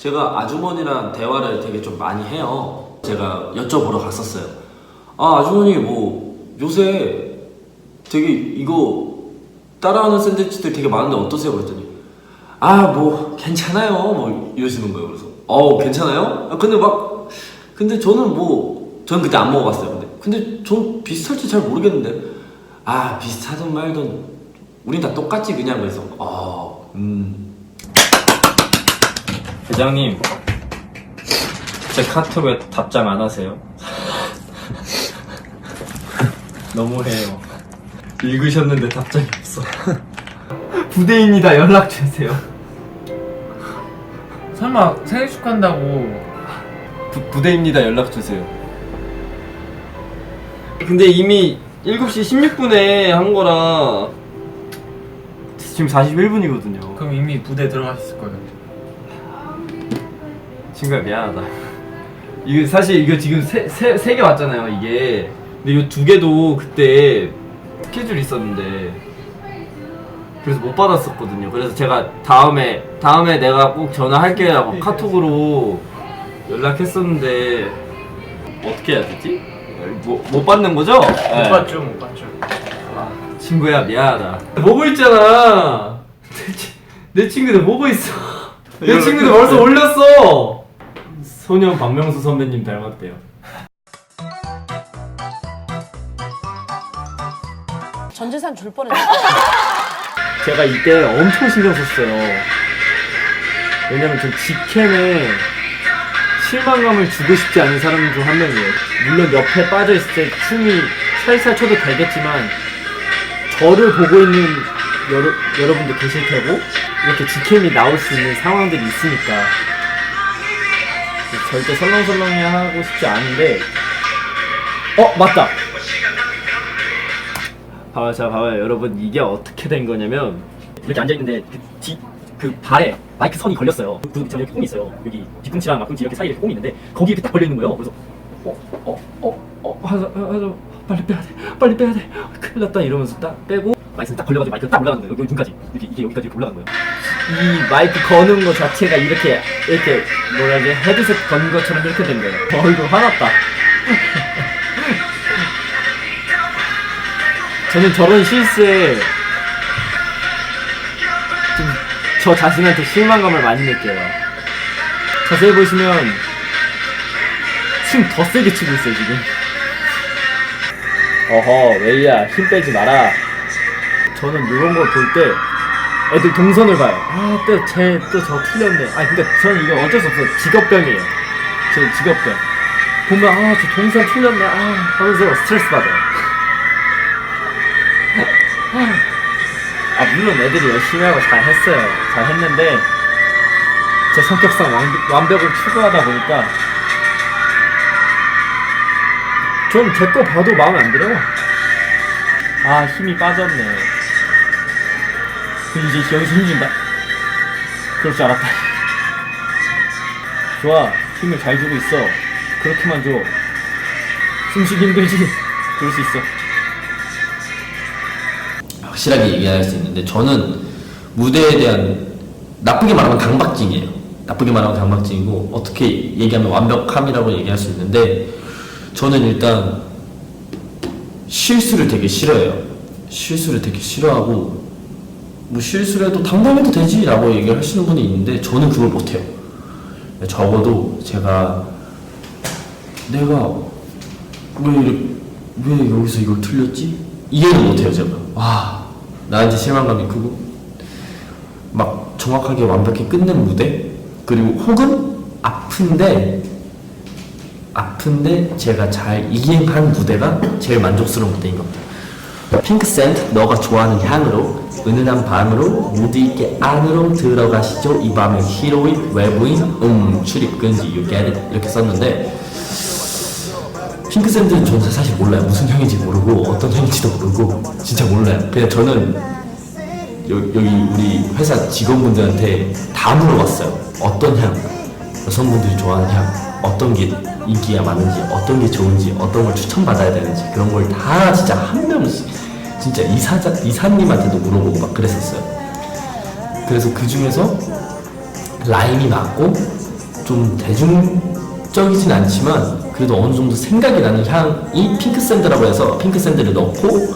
제가 아주머니랑 대화를 되게 좀 많이 해요. 제가 여쭤보러 갔었어요. 아, 아주머니 뭐 요새 되게 이거 따라하는 샌드위치들 되게 많은데 어떠세요? 그랬더니 아, 뭐 괜찮아요. 뭐 이러시는 거예요. 그래서 어, 괜찮아요? 아, 근데 막 근데 저는 뭐 저는 그때 안 먹어봤어요. 근데 근데 전 비슷할지 잘 모르겠는데 아, 비슷하든 말든 우린 다 똑같지 그냥 그래서 아, 음. 대장님, 제 카톡에 답장 안 하세요? 너무해요. 읽으셨는데 답장이 없어. 부대입니다. 연락 주세요. 설마 생일 축하한다고 부, 부대입니다. 연락 주세요. 근데 이미 7시 16분에 한 거라 지금 41분이거든요. 그럼 이미 부대 들어가셨을 거예요. 친구야 미안하다. 이게 사실 이거 지금 세세 개 왔잖아요. 이게 근데 이 두 개도 그때 스케줄 있었는데 그래서 못 받았었거든요. 그래서 제가 다음에 다음에 내가 꼭 전화할게라고 카톡으로 연락했었는데 어떻게 해야 되지? 뭐, 못 받는 거죠? 못 네. 봤죠, 못 봤죠. 친구야 미안하다. 보고 있잖아. 내, 친- 내 친구들 보고 있어. 내 친구들 벌써 올렸어. 소년 박명수 선배님 닮았대요. 전 재산 줄 뻔했어. 제가 이때 엄청 신경 썼어요. 왜냐면 저 직캠에 실망감을 주고 싶지 않은 사람 중 한 명이에요. 물론 옆에 빠져있을 때 춤이 살살 춰도 되겠지만 저를 보고 있는 여러, 여러분도 계실 테고 이렇게 직캠이 나올 수 있는 상황들이 있으니까 절대 설렁설렁해 하고 싶지 않은데 어 맞다 봐봐요, 자, 봐봐요, 여러분 이게 어떻게 된 거냐면 이렇게 앉아 있는데 그 뒤, 그 발에 마이크 선이 걸렸어요. 그 저기 이렇게 홈이 있어요. 여기 뒤꿈치랑 앞꿈치 이렇게 사이에 홈이 있는데 거기 이렇게 딱 걸려 있는 거예요. 그래서 어어 어 어 하자 하자 빨리 빼야 돼, 빨리 빼야 돼, 큰일 났다 이러면서 딱 빼고 마이크 딱 걸려가지고 마이크 딱 올라가는 거예요. 여기 눈까지 이렇게 이게 여기까지 이렇게 올라가는 거예요. 이 마이크 거는 거 자체가 이렇게 이렇게 뭐라 하지 헤드셋 건 것처럼 이렇게 된 거예요. 어이구 화났다. 저는 저런 실수에 좀 저 자신한테 실망감을 많이 느껴요. 자세히 보시면 춤 더 세게 추고 있어요 지금. 어허 웨이야 힘 빼지 마라. 저는 이런 걸 볼때 애들 동선을 봐요. 아 또 쟤 또 저 틀렸네. 아 근데 저는 이거 어쩔 수 없어요. 직업병이에요. 제 직업병. 보면 아 저 동선 틀렸네. 아 하면서 스트레스 받아요. 아 물론 애들이 열심히 하고 잘 했어요 잘 했는데 제 성격상 완벽, 완벽을 추구하다 보니까 좀제거 봐도 마음에 안 들어요 아 힘이 빠졌네 그 이제 여기서 힘준다 그럴 줄 알았다. 좋아 힘을 잘 주고 있어. 그렇게만 줘. 숨쉬기 힘들지. 그럴 수 있어. 확실하게 얘기할 수 있는데 저는 무대에 대한 나쁘게 말하면 강박증이에요. 나쁘게 말하면 강박증이고 어떻게 얘기하면 완벽함이라고 얘기할 수 있는데 저는 일단 실수를 되게 싫어해요. 실수를 되게 싫어하고 뭐 실수를 해도 당당해도 되지 라고 얘기를 하시는 분이 있는데 저는 그걸 못해요. 적어도 제가 내가 왜 이렇게 왜 여기서 이걸 틀렸지? 이해를 못해요 제가. 와 나한테 실망감이 크고 막 정확하게 완벽히 끝낸 무대 그리고 혹은 아픈데 아픈데 제가 잘 이행한 무대가 제일 만족스러운 무대인 것 같아요. 핑크샌드 너가 좋아하는 향으로 은은한 밤으로 무드 있게 안으로 들어가시죠 이 밤의 히로인 외부인 음 출입금지 you get it 이렇게 썼는데 핑크샌드는 저는 사실 몰라요. 무슨 향인지 모르고 어떤 향인지도 모르고 진짜 몰라요. 그냥 저는 여, 여기 우리 회사 직원분들한테 다 물어봤어요. 어떤 향, 여성분들이 좋아하는 향, 어떤 게 인기가 많은지, 어떤 게 좋은지, 어떤 걸 추천받아야 되는지 그런 걸 다 진짜 한 명씩 진짜 이사자 이사님한테도 물어보고 막 그랬었어요. 그래서 그 중에서 라임이 맞고 좀 대중적이진 않지만 그래도 어느 정도 생각이 나는 향이 핑크 샌드라고 해서 핑크 샌드를 넣고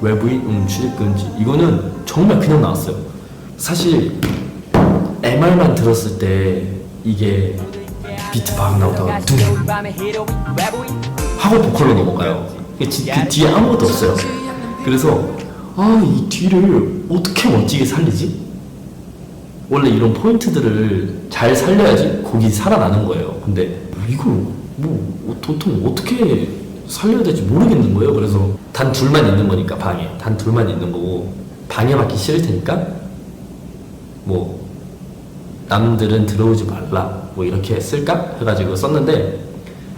외부인 음 출입 금지 이거는 정말 그냥 나왔어요. 사실 MR만 들었을 때 이게 비트 박 나오다가 둥 하고 보컬로 넘어가요. 그, 뒤에 아무것도 없어요. 그래서 아 이 뒤를 어떻게 멋지게 살리지? 원래 이런 포인트들을 잘 살려야지 곡이 살아나는 거예요. 근데 이걸 뭐 어- 도통 어떻게 살려야 될지 모르겠는 거예요. 그래서 단 둘만 있는 거니까 방에 단 둘만 있는 거고 방에 맞기 싫을 테니까 뭐 남들은 들어오지 말라 뭐 이렇게 쓸까 해가지고 썼는데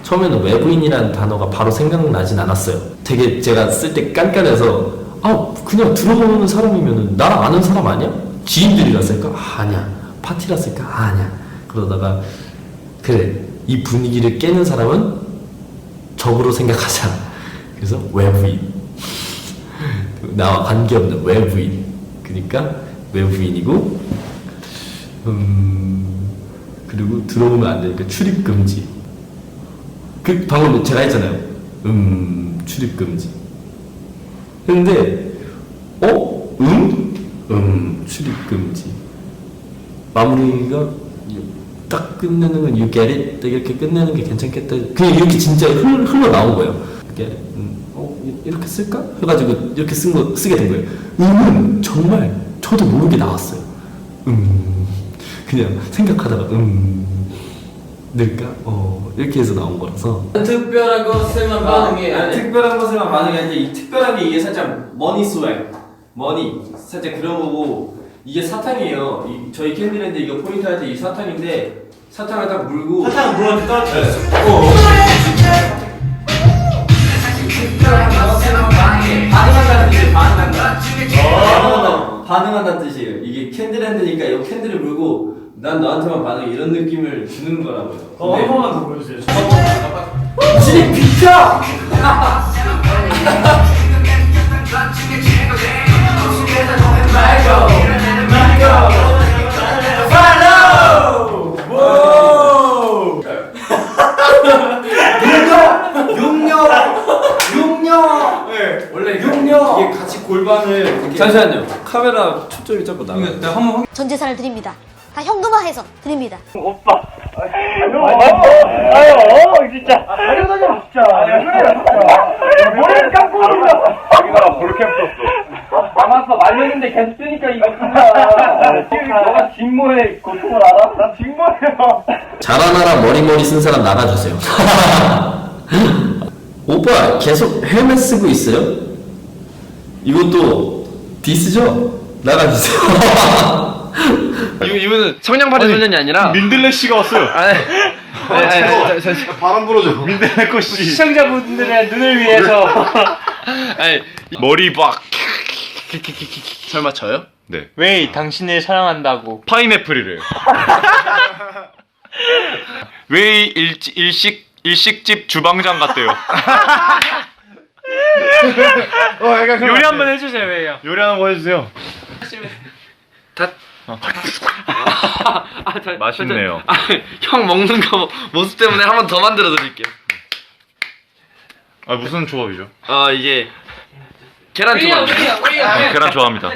처음에는 외부인이라는 단어가 바로 생각나진 않았어요. 되게 제가 쓸 때 깐깐해서 아 그냥 들어오는 사람이면은 나랑 아는 사람 아니야? 지인들이라 쓸까? 아, 아니야. 파티라 쓸까? 아, 아니야. 그러다가 그래 이 분위기를 깨는 사람은 적으로 생각하자. 그래서 외부인 나와 관계없는 외부인 그러니까 외부인이고 음 그리고 들어오면 안 되니까 출입 금지. 그 방금 제가 했잖아요. 음 출입 금지. 근데 어? 음? 음 출입 금지. 마무리가 딱 끝내는 건 you get it 딱 이렇게 끝내는 게 괜찮겠다. 그냥 이렇게 진짜 흘, 흘러 나온 거예요. 이렇게 음, 어 이렇게 쓸까? 해가지고 이렇게 쓴 거 쓰게 된 거예요. 음은 정말 저도 모르게 나왔어요. 음 그냥 생각하다가 음 늘까? 어 이렇게 해서 나온 거라서. 특별한 것에만 반응해. 아니, 특별한 것에만 반응이 아니라 이 특별한 게 이게 살짝 머니 스웩 머니 살짝 그런 거고 이게 사탕이에요. 이, 저희 캔디랜드 이거 포인트 할 때 이 사탕인데 사탕을 딱 물고 사탕을 물었는데 떨어졌어 반응한다는 뜻이에요. 반응한다 반응한다 반응한다는 뜻이에요. 이게 캔디랜드니까 이 캔디를 물고 난 너한테만 반응해 이런 느낌을 주는 거라고요 어, 한 번만 더 보여주세요 진이 비켜! 원래 용녀 이게 같이 골반을 이렇게 잠시만요 카메라 초점이 자꾸 나가 내가 한번 확전 재산을 드립니다. 다 현금화해서 드립니다. 남았어 말렸는데 계속 뜨니까 이거. 너가 진모의 고통을 알아? 나 진모예요. 자라나라 머리머리 쓴 사람 나가주세요. 오빠 계속 헬멧 쓰고 있어요? 이것도 디스죠? 나가주세요 이분은 성냥팔이 소년이 아니라 민들레 씨가 왔어요. 아니 아니 아니 저- 저- 바람 불어줘. 민들레 꽃씨. 시청자분들의 눈을 위해서 아니 머리 박. 설마 저요? 네. 왜 당신을 사랑한다고 파인애플이래요. 왜 일, 일식 일식집 주방장 같대요. 요리 한번 해주세요 왜요 요리 한번 해주세요. 아, 다- 맛있네요. 아, 형 먹는 거 모습 때문에 한 번 더 만들어 드릴게요. 아 무슨 조합이죠? 아 이게 계란 조각. 아, 계란 좋아합니다.